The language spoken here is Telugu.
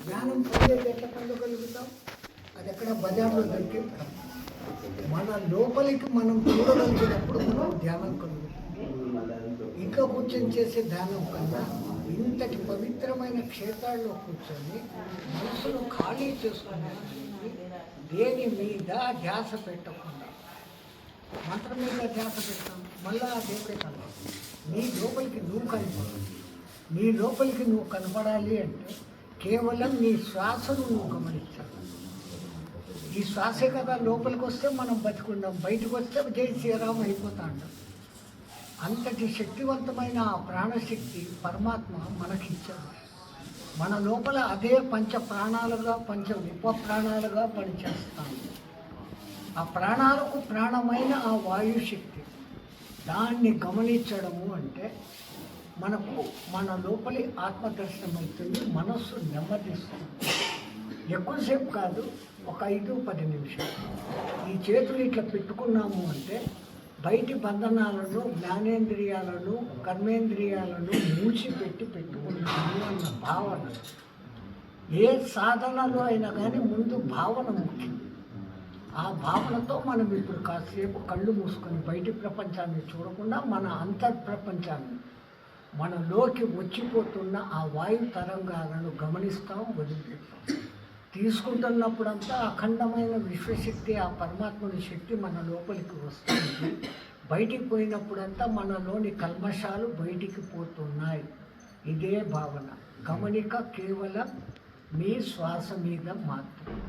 జ్ఞానం పొందేది ఎట్లా పొందగలుగుతాం అది ఎక్కడ బజార్లో దొరికేది కాదు. మన లోపలికి మనం చూడగలిగినప్పుడు మనం ధ్యానం కలుగుతాం. ఇంకా కూర్చొని చేసే ధ్యానం కన్నా ఇంతటి పవిత్రమైన క్షేత్రాల్లో కూర్చొని మనసును ఖాళీ చేసుకునేటువంటి దేని మీద ధ్యాస పెట్టకుండా మంత్రం మీద ధ్యాస పెట్టాం మళ్ళా దేవుడే కనపడాలి నీ లోపలికి నువ్వు కనపడాలి. నీ లోపలికి నువ్వు కనపడాలి అంటే కేవలం నీ శ్వాసను నువ్వు గమనించాలి. ఈ శ్వాసే కదా లోపలికి వస్తే మనం బతుకున్నాం బయటకు వస్తే జై శ్రీరామ్ అయిపోతా ఉంటాం అంతటి శక్తివంతమైన ఆ ప్రాణశక్తి పరమాత్మ మనకిచ్చాడు. మన లోపల అదే పంచ ప్రాణాలుగా పంచ ఉప ప్రాణాలుగా పనిచేస్తాం. ఆ ప్రాణాలకు ప్రాణమైన ఆ వాయుశక్తి దాన్ని గమనించడము అంటే మనకు మన లోపలి ఆత్మదర్శనం అవుతుంది మనస్సు నెమ్మదిస్తుంది. ఎక్కువసేపు కాదు ఒక ఐదు పది నిమిషాలు. ఈ చేతులు ఇట్లా పెట్టుకున్నాము అంటే బయటి బంధనాలను జ్ఞానేంద్రియాలను కర్మేంద్రియాలను మూసిపెట్టి పెట్టుకున్నాము అన్న భావన. ఏ సాధనలో అయినా కానీ ముందు భావన ముఖ్యం. ఆ భావనతో మనం ఇప్పుడు కాసేపు కళ్ళు మూసుకొని బయటి ప్రపంచాన్ని చూడకుండా మన అంతర్ ప్రపంచాన్ని మనలోకి వచ్చిపోతున్న ఆ వాయు తరంగాలను గమనిస్తాం వదిలిపెడతాం. తీసుకుంటున్నప్పుడంతా అఖండమైన విశ్వశక్తి ఆ పరమాత్మని శక్తి మన లోపలికి వస్తుంది. బయటికి పోయినప్పుడంతా మనలోని కల్మషాలు బయటికి పోతున్నాయి. ఇదే భావన. గమనిక కేవలం మీ శ్వాస మీద మాత్రం